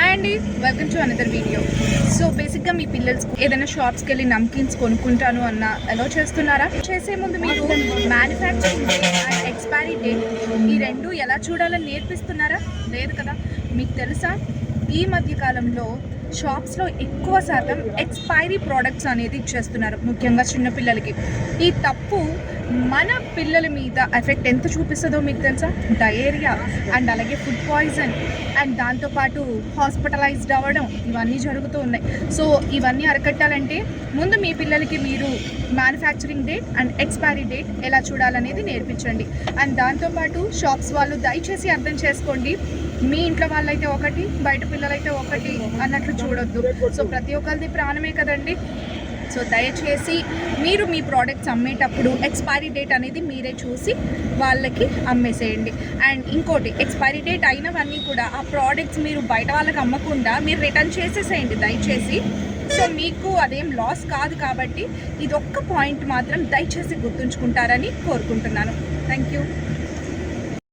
Hi అండి welcome to another video so బేసిక్గా మీ పిల్లలు ఏదైనా షాప్స్కి వెళ్ళి నమ్కిన్స్ కొనుక్కుంటాను అన్న ఎలా చేస్తున్నారా? చేసే ముందు మీరు మ్యానుఫ్యాక్చరింగ్ అండ్ ఎక్స్పైరీ డేట్ ఈ రెండు ఎలా చూడాలని నేర్పిస్తున్నారా? లేదు కదా? మీకు తెలుసా? ఈ మధ్యకాలంలో షాప్స్లో ఎక్కువ శాతం ఎక్స్పైరీ ప్రోడక్ట్స్ అనేది ఇచ్చేస్తున్నారు ముఖ్యంగా చిన్నపిల్లలకి ఈ తప్పు మన పిల్లల మీద ఎఫెక్ట్ ఎంత చూపిస్తుందో మీకు తెలుసా? డయేరియా అండ్ అలాగే ఫుడ్ పాయిజన్ అండ్ దాంతోపాటు హాస్పిటలైజ్డ్ అవ్వడం ఇవన్నీ జరుగుతూ ఉన్నాయి. సో ఇవన్నీ అరకట్టాలంటే ముందు మీ పిల్లలకి మీరు manufacturing date and expiry date ఎలా చూడాలనేది నేర్పించండి. అండ్ దాంతోపాటు షాప్స్ వాళ్ళు దయచేసి అర్థం చేసుకోండి. మీ ఇంట్లో వాళ్ళైతే ఒకటి బయట పిల్లలైతే ఒకటి అన్నట్లు చూడొద్దు. సో ప్రతి ఒక్కరిది ప్రాణమే కదండి. సో దయచేసి మీరు మీ ప్రోడక్ట్స్ అమ్మేటప్పుడు ఎక్స్పైరీ డేట్ అనేది మీరే చూసి వాళ్ళకి అమ్మేసేయండి. అండ్ ఇంకోటి ఎక్స్పైరీ డేట్ అయినవన్నీ కూడా ఆ ప్రోడక్ట్స్ మీరు బయట వాళ్ళకి అమ్మకుండా మీరు రిటర్న్ చేసేసేయండి దయచేసి. సో మీకు అదేం లాస్ కాదు కాబట్టి ఇది ఒక్క పాయింట్ మాత్రం దయచేసి గుర్తుంచుకుంటారని కోరుకుంటున్నాను. Thank you